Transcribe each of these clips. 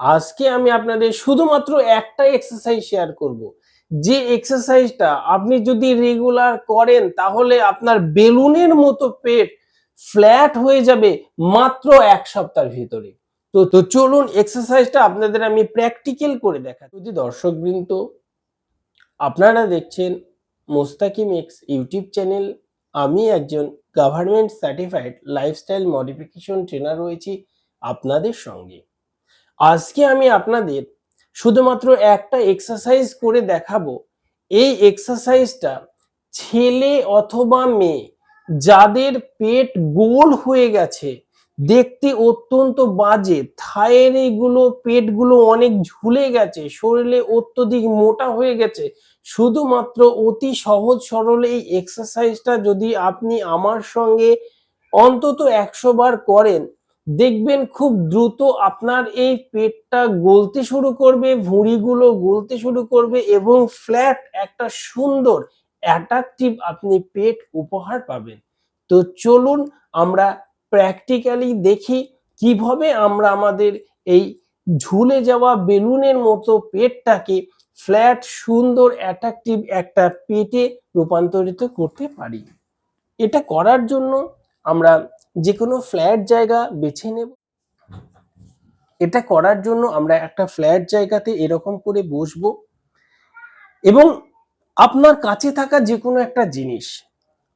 আজকে আমি আপনাদের শুধুমাত্র একটা এক্সারসাইজ শেয়ার করব। যে এক্সারসাইজটা আপনি যদি রেগুলার করেন, তাহলে আপনার বেলুনের মতো পেট ফ্ল্যাট হয়ে যাবে মাত্র এক সপ্তাহের ভিতরে। তো তো চলুন এক্সারসাইজটা আপনাদের আমি প্র্যাকটিক্যাল করে দেখা যদি দর্শকবৃন্দ আপনারা দেখছেন মোস্তাকিম এক্স ইউটিউব চ্যানেল, আমি একজন government certified lifestyle modification trainer রয়েছি আপনাদের সঙ্গে। আজকে আমি আপনাদের শুধুমাত্র একটা এক্সারসাইজ করে দেখাবো। এই এক্সারসাইজটা ছেলে অথবা মেয়ে যাদের পেট গোল হয়ে গেছে, দেখতে অত্যন্ত বাজে, থায়ের এইগুলো পেটগুলো অনেক ঝুলে গেছে, শরীরে অত্যধিক মোটা হয়ে গেছে, শুধুমাত্র অতি সহজ সরল এই এক্সারসাইজটা যদি আপনি আমার সঙ্গে অন্তত একশো বার করেন দেখবেন খুব দ্রুত আপনার এই পেটটা গলতে শুরু করবে, ভুঁড়িগুলো গলতে শুরু করবে এবং ফ্ল্যাট একটা সুন্দর অ্যাট্রাকটিভ আপনি পেট উপহার পাবেন। তো চলুন আমরা প্র্যাকটিক্যালি দেখি কীভাবে আমরা আমাদের এই ঝুলে যাওয়া বেলুনের মতো পেটটাকে ফ্ল্যাট সুন্দর অ্যাট্রাকটিভ একটা পেটে রূপান্তরিত করতে পারি। এটা করার জন্য আমরা যে কোনো ফ্ল্যাট জায়গা বেছে নেব। এটা করার জন্য আমরা একটা ফ্ল্যাট জায়গাতে এরকম করে বসবো এবং আপনার কাছে থাকা যে কোনো একটা জিনিস।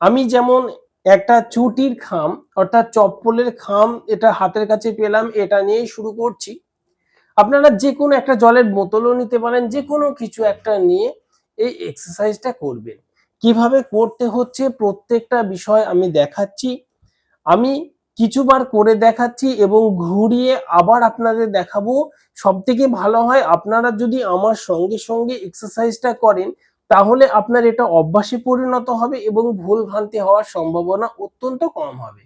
আমি যেমন একটা চুটির খাম, অর্থাৎ চপ্পলের খাম এটা হাতের কাছে পেলাম, এটা নিয়েই শুরু করছি। আপনারা যে কোনো একটা জলের বোতলও নিতে পারেন যে কোনো কিছু একটা নিয়ে এই এক্সারসাইজটা করবেন। কীভাবে করতে হচ্ছে প্রত্যেকটা বিষয় আমি দেখাচ্ছি। আমি কিছুবার করে দেখাচ্ছি এবং ঘুরিয়ে আবার আপনাদের দেখাবো। সব থেকে ভালো হয়, আপনারা যদি আমার সঙ্গে সঙ্গে এক্সারসাইজটা করেন, তাহলে আপনার এটা অভ্যাসে পরিণত হবে এবং ভুল ভ্রান্তি হওয়ার সম্ভাবনা অত্যন্ত কম হবে।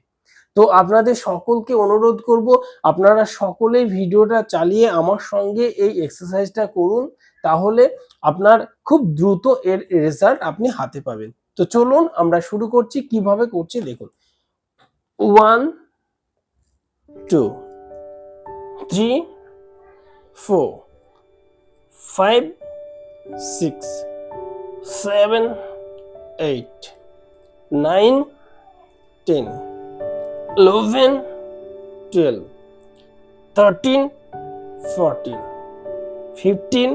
তো আপনাদের সকলকে অনুরোধ করব, আপনারা সকলে ভিডিওটা চালিয়ে আমার সঙ্গে এই এক্সারসাইজটা করুন, তাহলে আপনার খুব দ্রুত এর রেজাল্ট আপনি হাতে পাবেন। তো চলুন আমরা শুরু করছি, কীভাবে করছি দেখুন। One two three four five six seven eight nine ten eleven twelve thirteen fourteen fifteen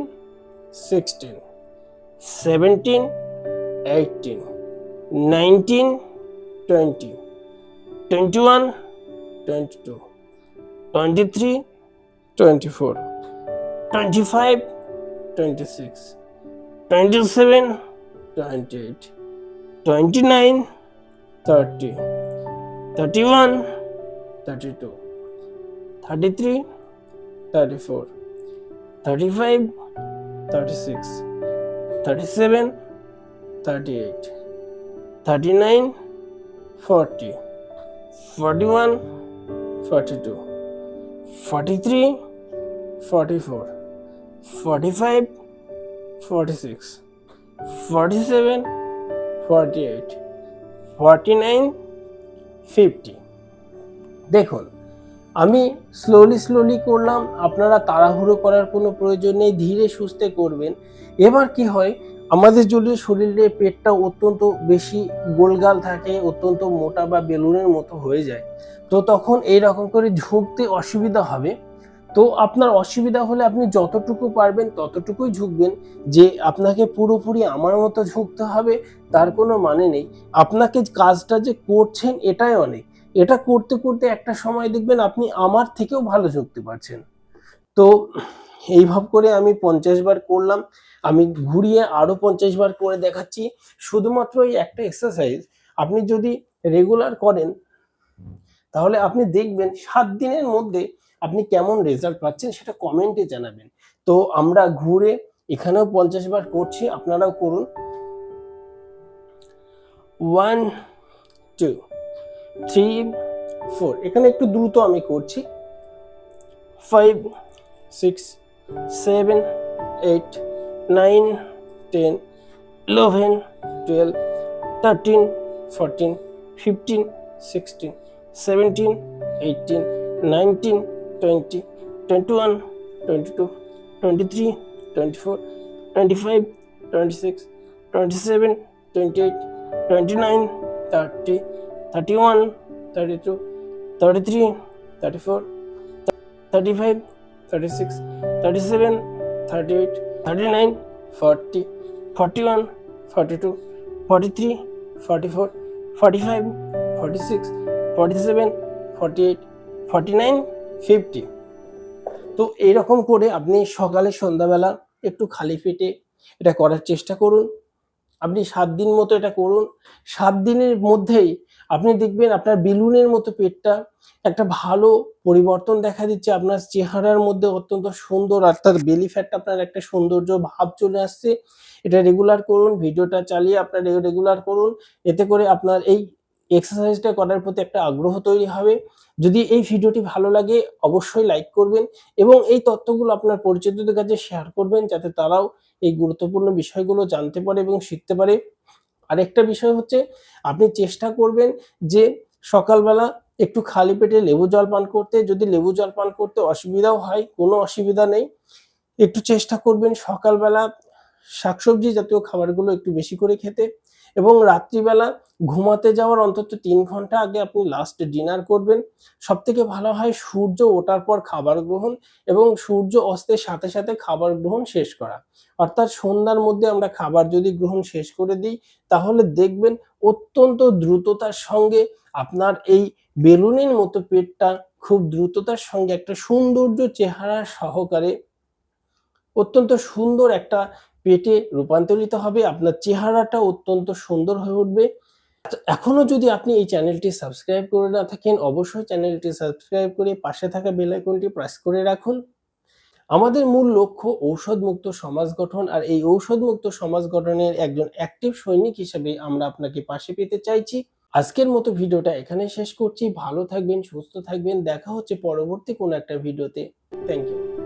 sixteen seventeen eighteen nineteen twenty twenty one twenty two twenty three twenty four twenty five twenty six twenty seven twenty eight twenty nine thirty thirty one thirty two thirty three thirty four thirty five thirty six thirty seven thirty eight thirty nine forty forty one forty two forty three forty four forty five forty six forty seven forty eight forty nine fifty দেখুন, আমি slowly slowly করলাম, আপনারা তাড়াহুড়ো করার কোনো প্রয়োজন নেই, ধীরে সুস্থে করবেন। এবার কি হয় আমাদের যদি শরীরে পেটটা অত্যন্ত বেশি গোলগাল থাকে, অত্যন্ত মোটা বা বেলুনের মতো হয়ে যায়। তো তখন এই রকম করে ঝুঁকতে অসুবিধা হবে। তো আপনার অসুবিধা হলে আপনি যতটুকু পারবেন ততটুকুই ঝুঁকবেন যে আপনাকে পুরোপুরি আমার মতো ঝুঁকতে হবে, তার কোনো মানে নেই। আপনাকে কাজটা যে করছেন এটাই অনেক। এটা করতে করতে একটা সময় দেখবেন আপনি আমার থেকেও ভালো ঝুঁকতে পারছেন। তো এইভাব করে আমি পঞ্চাশ বার করলাম। আমি ঘুরিয়ে আরও পঞ্চাশ বার করে দেখাচ্ছি। শুধুমাত্র এই একটা এক্সারসাইজ আপনি যদি রেগুলার করেন, তাহলে আপনি দেখবেন সাত দিনের মধ্যে আপনি কেমন রেজাল্ট পাচ্ছেন সেটা কমেন্টে জানাবেন। তো আমরা ঘুরে এখানেও পঞ্চাশ বার করছি, আপনারাও করুন। ওয়ান টু থ্রি ফোর এখানে একটু দ্রুত আমি করছি। Five six seven eight nine, ten, eleven, twelve, thirteen, fourteen, fifteen, sixteen, seventeen, eighteen, nineteen, twenty twenty one, twenty two, twenty three, twenty four, twenty five, twenty six, twenty seven, twenty eight, twenty nine, thirty thirty one, thirty two, thirty three, thirty four, thirty five, thirty six, thirty seven, thirty eight thirty nine forty forty one forty two forty three forty four forty five forty six forty seven forty eight forty nine fifty তো এরকম করে আপনি সকালে, সন্ধ্যাবেলা একটু খালি পেটে এটা করার চেষ্টা করুন। আপনি সাত দিন মতো এটা করুন। সাত দিনের মধ্যেই আপনি দেখবেন আপনার বেলুনের মতো পেটটা একটা ভালো পরিবর্তন দেখা দিচ্ছে। আপনার চেহারার মধ্যে অত্যন্ত সুন্দর অর্থাৎ বেলি ফ্যাটটা আপনার একটা সৌন্দর্য ভাব চলে আসছে। এটা রেগুলার করুন ভিডিওটা চালিয়ে আপনার রেগুলার করুন। এতে করে আপনার এই এক্সারসাইজটা করার প্রতি একটা আগ্রহ তৈরি হবে। যদি এই ভিডিওটি ভালো লাগে, অবশ্যই লাইক করবেন এবং এই তথ্যগুলো আপনার পরিচিতদের কাছে শেয়ার করবেন, যাতে তারাও এই গুরুত্বপূর্ণ বিষয়গুলো জানতে পারে এবং শিখতে পারে। আরেকটা বিষয় হচ্ছে, আপনি চেষ্টা করবেন যে সকালবেলা একটু খালি পেটে লেবু জল পান করতে। যদি লেবু জল পান করতে অসুবিধাও হয়, কোনো অসুবিধা নেই। একটু চেষ্টা করবেন সকালবেলা শাকসবজি জাতীয় খাবারগুলো একটু বেশি করে খেতে। এবং রাত্রিবেলা ঘুমাতে যাওয়ার অন্তত তিন ঘণ্টা আগে আপনি লাস্ট ডিনার করবেন। সব থেকে ভালো হয় সূর্য ওঠার পর খাবার গ্রহণ এবং সূর্য অস্তের সাথে সাথে খাবার গ্রহণ শেষ করা। অর্থাৎ সন্ধ্যার মধ্যে আমরা খাবার যদি গ্রহণ শেষ করে দিই, তাহলে দেখবেন অত্যন্ত দ্রুততার সঙ্গে আপনার এই বেলুনের মতো পেটটা খুব দ্রুততার সঙ্গে একটা সৌন্দর্য চেহারা সহকারে অত্যন্ত সুন্দর একটা পেটে রূপান্তরিত হবে, আপনার চেহারাটা অত্যন্ত সুন্দর হয়ে উঠবে। তো এখনও যদি আপনি এই চ্যানেলটি সাবস্ক্রাইব করে না থাকেন, অবশ্যই চ্যানেলটি সাবস্ক্রাইব করে পাশে থাকা বেল আইকনটি প্রেস করে রাখুন। আমাদের মূল লক্ষ্য ঔষধ মুক্ত সমাজ গঠন, আর এই ঔষধ মুক্ত সমাজ গঠনের একজন অ্যাক্টিভ সৈনিক হিসেবে আমরা আপনাকে পাশে পেতে চাইছি। আজকের মতো ভিডিওটা এখানে শেষ করছি। ভালো থাকবেন, সুস্থ থাকবেন। দেখা হচ্ছে পরবর্তী কোনো একটা ভিডিওতে। Thank you